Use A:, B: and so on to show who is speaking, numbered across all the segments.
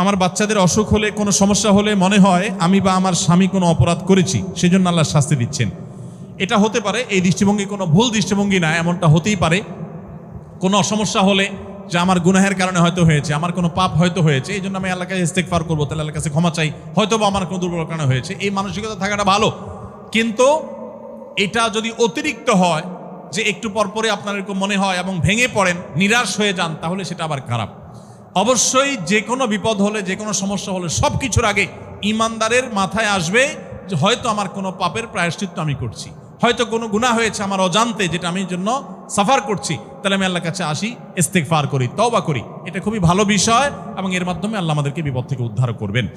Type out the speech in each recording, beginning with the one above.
A: আমার বাচ্চাদের অসুখ হলে, কোনো সমস্যা হলে মনে হয় আমি বা আমার স্বামী কোনো অপরাধ করেছি, সেজন্য আল্লাহ শাস্তি দিচ্ছেন। এটা হতে পারে এই দৃষ্টিভঙ্গি কোনো ভুল দৃষ্টিভঙ্গি না, এমনটা হতেই পারে। কোনো সমস্যা হলে যে আমার গুনাহের কারণে হয়তো হয়েছে, আমার কোনো পাপ হয়তো হয়েছে, এই জন্য আমি আল্লাহ আল্লাহকে ইস্তেকফার করব, তাহলে আল্লাহর কাছে ক্ষমা চাই। হয়তো বা আমার কোনো দুর্বল কারণে হয়েছে, এই মানসিকতা থাকাটা ভালো। কিন্তু এটা যদি অতিরিক্ত হয়, যে একটু পরপরে আপনার এরকম মনে হয় এবং ভেঙে পড়েন, নিরাশ হয়ে যান, তাহলে সেটা আবার খারাপ। অবশ্যই যে কোনো বিপদ হলে, যে কোনো সমস্যা হলে সব কিছুর আগে ইমানদারের মাথায় আসবে যে হয়তো আমার কোনো পাপের প্রায়শ্চিত্ত আমি করছি। হয়তো কোনো গুণা হয়েছে আমার অজান্তে যেটা আমি জন্য সাফার করছি। তাহলে আমি আল্লাহর কাছে আসি ইস্তেকফার করি, তওবা করি। এটা খুবই ভালো বিষয় এবং এর মাধ্যমে আল্লাহ আমাদেরকে বিপদ থেকে উদ্ধার করবেন।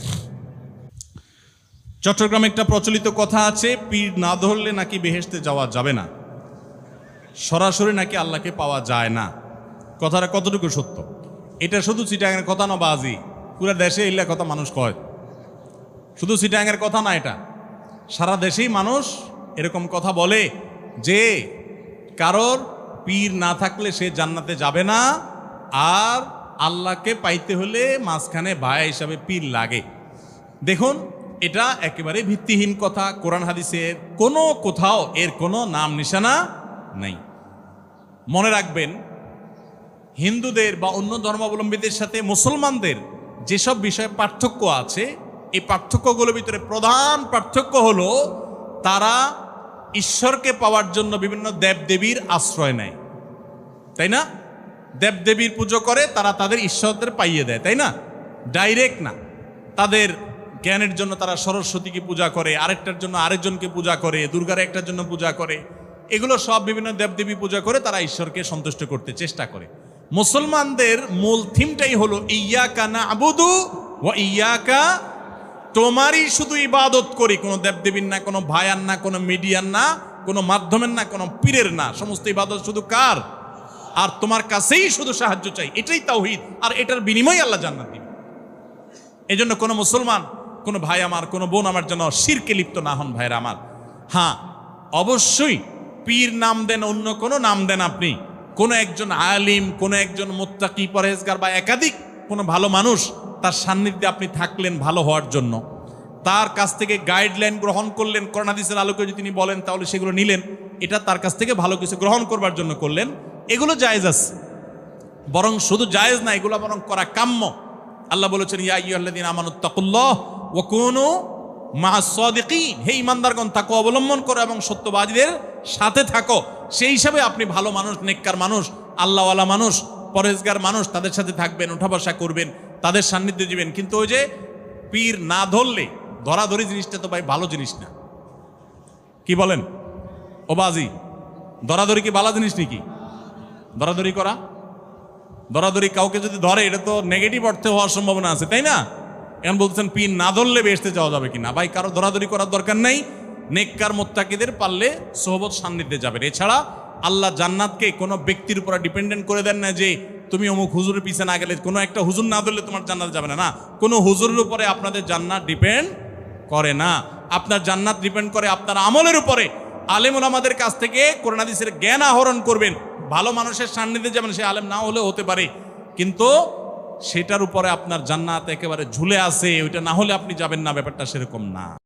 A: চট্টগ্রামে একটা প্রচলিত কথা আছে, পীর না ধরলে নাকি বেহেশতে যাওয়া যাবে না। সরাসরি নাকি আল্লাহকে পাওয়া যায় না। কথাটা কতটুকু সত্য? এটা শুধু চিটাঙের কথা না, বাজি। পুরো দেশে এলে কথা মানুষ কয়। শুধু চিটাঙের কথা না এটা। সারা দেশেই মানুষ এরকম কথা বলে যে কারোর পীর না থাকলে সে জান্নাতে যাবে না, আর আল্লাহকে পাইতে হলে মাঝখানে ভাই হিসাবে পীর লাগে। দেখুন, এটা একেবারে ভিত্তিহীন কথা। কোরআন হাদিসের কোনো কোথাও এর কোনো নাম নিশানা নেই। মনে রাখবেন হিন্দুদের বা অন্য ধর্মাবলম্বীদের সাথে মুসলমানদের যেসব বিষয়ে পার্থক্য আছে, এই পার্থক্যগুলোর ভিতরে প্রধান পার্থক্য হলো তারা ঈশ্বরকে পাওয়ার জন্য বিভিন্ন দেবদেবীর আশ্রয় নেয়। তাই না? দেবদেবীর পুজো করে, তারা তাদের ঈশ্বরদের পাইয়ে দেয়, তাই না? ডাইরেক্ট না। তাদের জ্ঞানের জন্য তারা সরস্বতীকে পূজা করে, আরেকটার জন্য আরেকজনকে পূজা করে, দুর্গার একটার জন্য পূজা করে। এগুলো সব বিভিন্ন দেবদেবী পূজা করে তারা ঈশ্বরকে সন্তুষ্ট করতে চেষ্টা করে। মুসলমানদের মূল থিমটাই হলো ইয়াকা না আবুদু ও ইয়াকা তোমারই শুধু ইবাদত করি। কোনো দেবদেবীর না, কোনো ভায়ার না, কোনো মিডিয়ার না, কোনো মাধ্যমের না, কোনো পীরের না। সমস্ত ইবাদত শুধু কার? আর তোমার কাছেই শুধু সাহায্য চাই। এটাই তাওহিদ। আর এটার বিনিময়ে আল্লাহ জান্নাত দিবে। এই জন্য কোনো মুসলমান, কোনো ভাই আমার, কোনো বোন আমার জন্য শিরকে লিপ্ত না হন ভাইরা আমার। হ্যাঁ অবশ্যই পীর নাম দেন, অন্য কোনো নাম দেন আপনি। কোনো একজন আলিম, কোনো একজন মোত্তাকি পরেজগার বা একাধিক কোনো ভালো মানুষ, তার সান্নিধ্যে আপনি থাকলেন ভালো হওয়ার জন্য। তার কাছ থেকে গাইডলাইন গ্রহণ করলেন করোনাদিসের আলোকে যদি তিনি বলেন, তাহলে সেগুলো নিলেন। এটা তার কাছ থেকে ভালো কিছু গ্রহণ করবার জন্য করলেন। এগুলো জায়েজ আছে। বরং শুধু জায়েজ না, এগুলো বরং করা কাম্য। আল্লাহ বলেছেন, ইয়া ইয়ুহাল্লাযীনা আমানুত তাকুল্লাহ ওয়া কুনু সাদিকিন। হে ঈমানদারগণ তাকওয়া অবলম্বন করো এবং সত্যবাদীদের সাথে থাকো। সেই হিসাবে আপনি ভালো মানুষ, নেককার মানুষ, আল্লাহওয়ালা মানুষ পরেজগার মানুষ, তাদের সাথে থাকবেন উঠা বসা করবেন, তাদের সান্নিধ্যে দিবেন। কিন্তু ওই যে পীর না ধরলে ধরাধরি জিনিসটা তো ভাই ভালো জিনিস না। কি বলেন? ও বাজি, ধরাধরি কি ভালো জিনিস নাকি? ধরাধরি করা? ধরাধরি কাউকে যদি ধরে, এটা তো নেগেটিভ অর্থে হওয়ার সম্ভাবনা আছে, তাই না? এখন বলছেন পিন না ধরলে বেসতে যাওয়া যাবে কিনা? ভাই, কারও ধরাধরি করার দরকার নেই নেককার মোত্তাকিদের পারলে সোহবত সান্নিধ্যে যাবেন। এছাড়া আল্লাহ জান্নাতকে কোনো ব্যক্তির উপর ডিপেন্ডেন্ট করে দেন না যে, তুমি অমুক হুজুরের পিছে না গেলে কোনো একটা হুজুর না ধরলে তোমার জান্নাত যাবে না। না, কোনো হুজুরের উপরে আপনাদের জান্নাত ডিপেন্ড করে না। আপনার জান্নাত ডিপেন্ড করে আপনার আমলের উপরে। আলেমুল আমাদের কাছ থেকে করোনাদিসের জ্ঞান আহরণ করবেন। ভালো মানুষের সান্নিধ্যে যেমন সে আলেম না হলেও হতে পারে। কিন্তু সেটার উপরে আপনার জান্নাত একেবারে ঝুলে আছে, ওইটা না হলে আপনি যাবেন না, ব্যাপারটা সেরকম না।